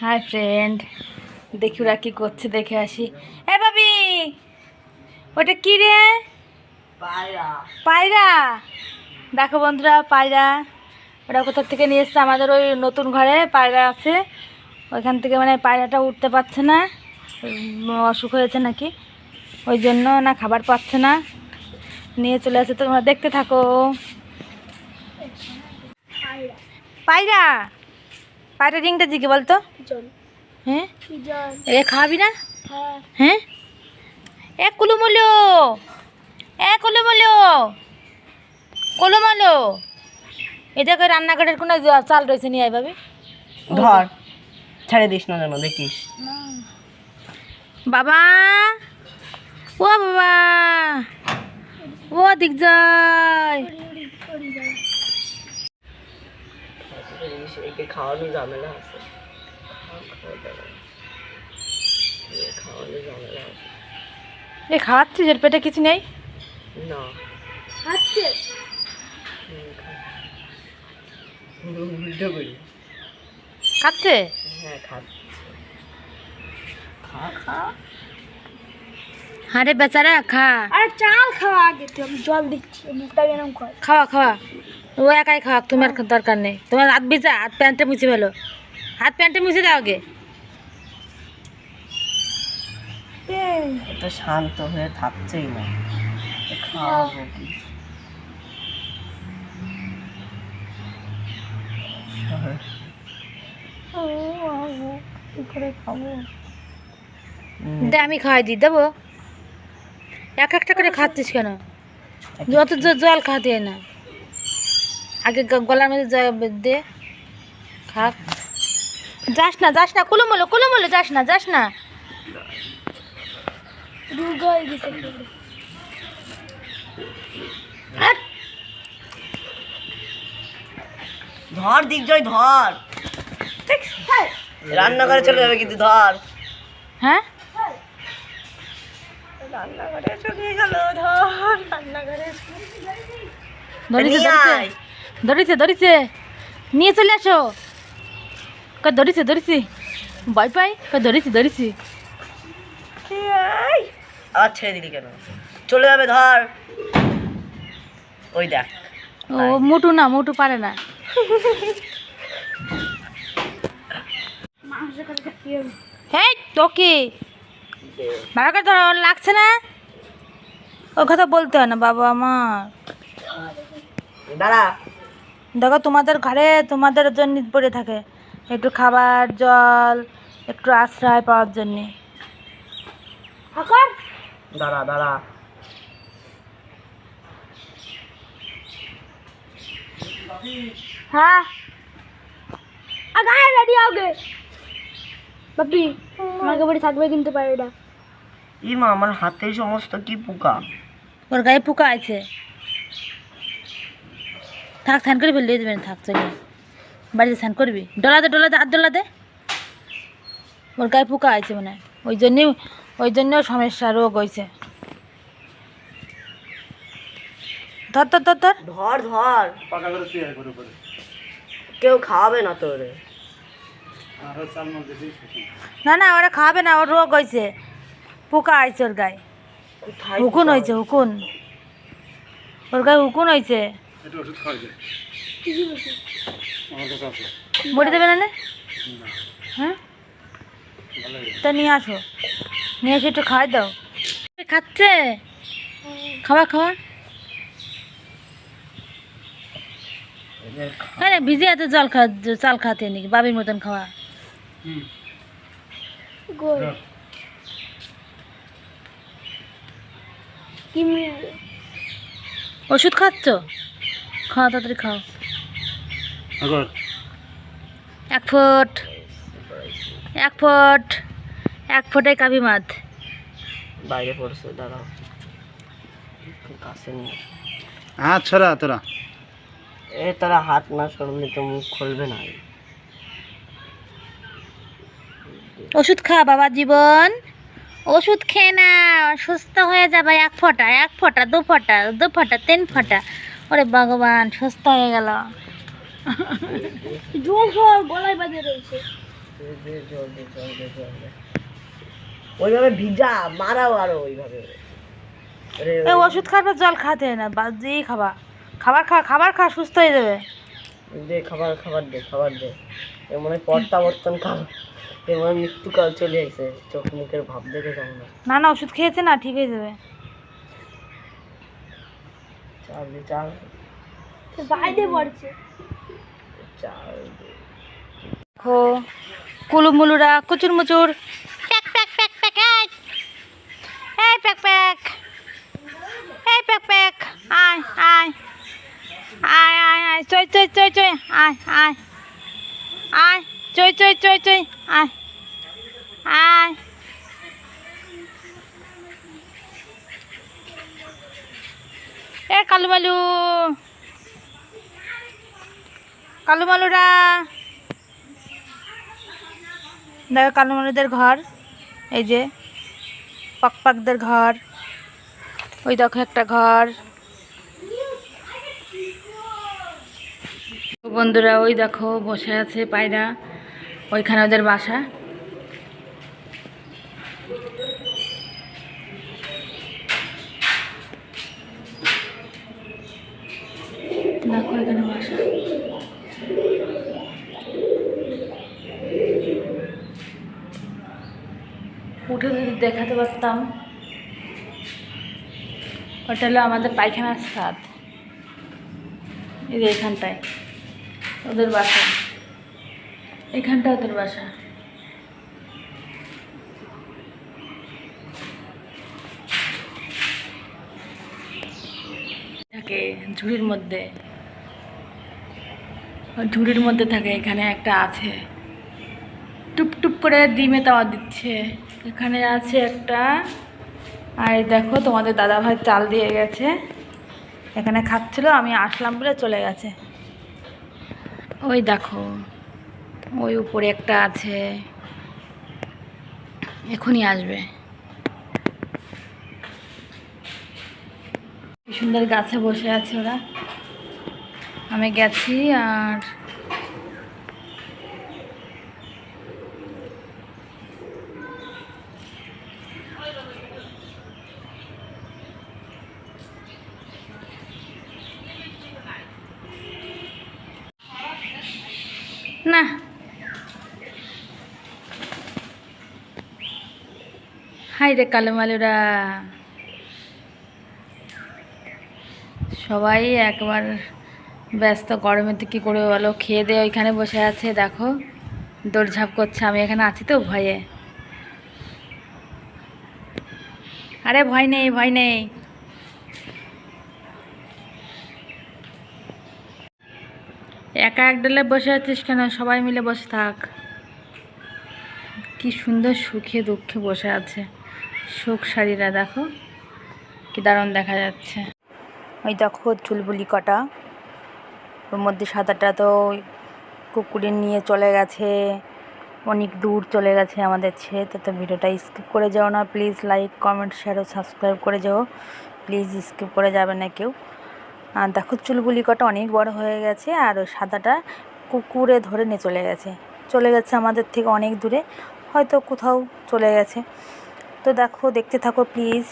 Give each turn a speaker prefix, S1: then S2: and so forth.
S1: Hi friend দেখি ওরা কি করছে দেখে আসি। এ বাবি ওটা কি রে? পায়রা। দেখো বন্ধুরা পায়রা। ওরা কোথা থেকে নিয়ে এসছে? আমাদের ওই নতুন ঘরে পায়রা আছে। ওইখান থেকে মানে পায়রাটা উঠতে পারছে না। অসুখ হয়েছে নাকি? ওই জন্য না খাবার পাচ্ছে না। নিয়ে চলে আসে তোমরা দেখতে থাকো। পায়রা। পায়রা রিংটা দিকে বলতো? হ্যাঁ? এ খাবি না? হ্যাঁ। এ কুলুমুলো! এ কুলুমুলো! কুলুমুলো! এই দেখো রান্নাঘরের কোনো চাল রয়েছে নিয়ে আয় ভাবি।
S2: ধর। ছেড়ে দিস না যেন দেখিস।
S1: বাবা! ও বাবা! ও দিক
S2: একে খাওয়ানো ঝামেলা আছে। খাওয়ানো ঝামেলা আছে
S1: এ খাওয়াচ্ছিস এর পেটে কিছু নেই?
S2: না। উল্টো করি
S1: খাচ্ছে?
S2: হ্যাঁ খাচ্ছে। খা খা।
S1: হ্যাঁ বেচারা খা।
S3: আরে চাল খাওয়া আগে তুই আমি জল দিচ্ছি মুখটা এরকম
S1: খাওয়া খাওয়া। ও একাই খাওয়া তোমার দরকার নেই। তোমার হাত ভিজা হাত প্যান্টে মুছে ফেলো। হাত প্যান্টে মুছে দাও আগে।
S2: এটা শান্ত হয়ে থাকছেই না। খাওয়াবো কি?
S1: দে আমি খাওয়াই দিই দেবো? এক একটা করে খাচ্ছিস কেন? যত জল হয় না। আগে গলার মধ্যে দে খা যাস না যাস না কুলুমুলো কুলুমুলো যাস না যাস না।
S3: হয়ে গেছে।
S2: ধর দিকজয় ধর। রান্নাঘরে চলে যাবে কিন্তু ধর।
S1: হ্যাঁ?
S2: রান্নাঘরে চলে গেল ধর। রান্নাঘরে নিয়ে
S1: ধরিছে। ধরিছে। নিয়ে চলে আসো। কই ধরিছে ধরিছি। ভয় পাই কই ধরিছি ধরিছি।
S2: আবার ছেড়ে দিলি কেন? চলে যাবে ধর। ওই দেখ।
S1: ও মোটু না মোটু পারে না। হ্যাঁ তোকে ভালো করে ধরো লাগছে না? ওর কথা বলতে হয় না বাবা আমার।
S2: দাঁড়া।
S1: দেখো তোমাদের ঘরে তোমাদের জন্য পড়ে থাকে। একটু খাবার জল একটু আশ্রয় পাওয়ার জন্যে।
S2: দাঁড়া দাঁড়া।
S3: হ্যাঁ। আগে রেডি আগে বাপি আমাকে বাড়ি থাকবে কিন্তু পারে এটা
S2: ইমা আমার হাতে সমস্ত কি পোকা?
S1: ওর গায়ে পোকা আছে। থাক স্নান করে ফেললে দেবেন থাক চলে। বাড়িতে স্নান করবি? ডলাতে ডলাতে আর ডলাতে ওর গায়ে পোকা আছে মানে ওই জন্যই ওই জন্য সমস্যা রোগ হয়েছে ধর ধর ধর ধর।
S2: ধর ধর। কেউ খাওয়াবে না তোরে।
S1: না না ওরা খাবে না ওর রোগ হয়েছে পোকা আছে ওর গায়ে। হুকুন হয়েছে হুকুন ওর গায়ে হুকুন হয়েছে বড়ি দেবে না নে? হ্যাঁ? তা নিয়ে আসো। নিয়ে এসে একটু খাওয়াই দাও। খাচ্ছে? খাওয়া খাওয়া আরে ভিজে এত জল খা চাল খাতে নাকি? বাবির মতন খাওয়া।
S3: কি
S1: ওষুধ খাচ্ছ? খাওয়া তাড়াতাড়ি খাও। এক ফুট। এক ফুট। এক ফুটে কাবি মাছ।
S2: বাইরে পড়ছে দাঁড়াও। কাছে নিয়ে।
S4: হাত ছড়া তোরা।
S2: এ তারা হাত না সরলে তো মুখ খুলবে না।
S1: ওষুধ খা বাবা জীবন। ওষুধ খেয়ে না সুস্থ হয়ে যাবে। এক ফোঁটা এক ফোঁটা দু ফোঁটা দু ফোঁটা তিন ফোঁটা। ওরে ভগবান সুস্থ হয়ে গেল।
S3: গলায় বাজে রয়েছে।
S2: ওইভাবে ভিজা মারাও আরও ওইভাবে।
S1: ওষুধ খাবার জল খাতে হয় না বাদ দিয়েই খাবা খাবার খা খাবার খা সুস্থ হয়ে যাবে।
S2: দে খাবার খাবার দে খাবার দে। এ মনে প্রত্যাবর্তন কাল এ মনে মৃত্যুকাল চলে এসে চোখ মুখের ভাব দেখে হয়।
S1: না না ওষুধ খেয়েছে না ঠিক হয়ে যাবে।
S2: চাল দে চাল
S3: বাইরে পড়ছে।
S2: চাল দে।
S1: কুলুমুলুরা কুচুর মুচুর। প্যাক প্যাক প্যাক প্যাক এই এই প্যাক প্যাক। এই প্যাক প্যাক। আয় আয়। আয় আয় আয়। চই চই চই চই আয় আয়। আয় চই চই চই চই আয়। আয়। এ কালু মালু কালু মালুরা দেখো কালু মালুদের ঘর, এই যে পাক পাকদের ঘর, ওই দেখো একটা ঘর। বন্ধুরা, ওই দেখো বসে আছে পায়রা, ওইখানে ওদের বাসা। দেখো এখানে বাসা? উঠে যদি দেখাতে পারতাম, ওটা হলো আমাদের পায়খানার স্বাদ এই যে এখানটায়, ওদের বাসা। এখানটা ওদের বাসা। থাকে ঝুড়ির মধ্যে। ঝুড়ির মধ্যে থাকে, এখানে একটা আছে। টুপ টুপ করে ডিমে তাওয়া দিচ্ছে। এখানে আছে একটা, আর দেখো তোমাদের দাদা ভাই চাল দিয়ে গেছে। এখানে খাচ্ছিল, আমি আসলাম বলে চলে গেছে। ওই দেখো, ওই উপরে একটা আছে। এখনই আসবে। সুন্দর গাছে বসে আছে ওরা। আমি গেছি আর না। হাই রে কালো মালুরা। সবাই একবার ব্যস্ত গরমেতে কী করে বলো? খেয়ে দিয়ে ওইখানে বসে আছে, দেখো। দৌড়ঝাঁপ করছে, আমি এখানে আছি তো, ভয়ে। আরে, ভয় নেই ভয় নেই। একা এক ডলে বসে আছিস কেন? সবাই মিলে বসে থাক। কি সুন্দর সুখে দুঃখে বসে আছে। সুখ শাড়িরা, দেখো। কি দারুণ দেখা যাচ্ছে। ওই দেখো, চুলবুলি কটা। ওর মধ্যে সাদাটা তো কুকুরে নিয়ে চলে গেছে। অনেক দূর চলে গেছে আমাদের ছেয়ে তো তো ভিডিওটা স্কিপ করে যাও না প্লিজ লাইক কমেন্ট শেয়ার ও সাবস্ক্রাইব করে যাও। প্লিজ স্কিপ করে যাবে না কেউ। আর দেখো চুলবুলি কটা অনেক বড় হয়ে গেছে আর ওই সাদাটা কুকুরে ধরে নিয়ে চলে গেছে। চলে গেছে আমাদের থেকে অনেক দূরে, হয়তো কোথাও চলে গেছে। তো দেখো, দেখতে থাকো প্লিজ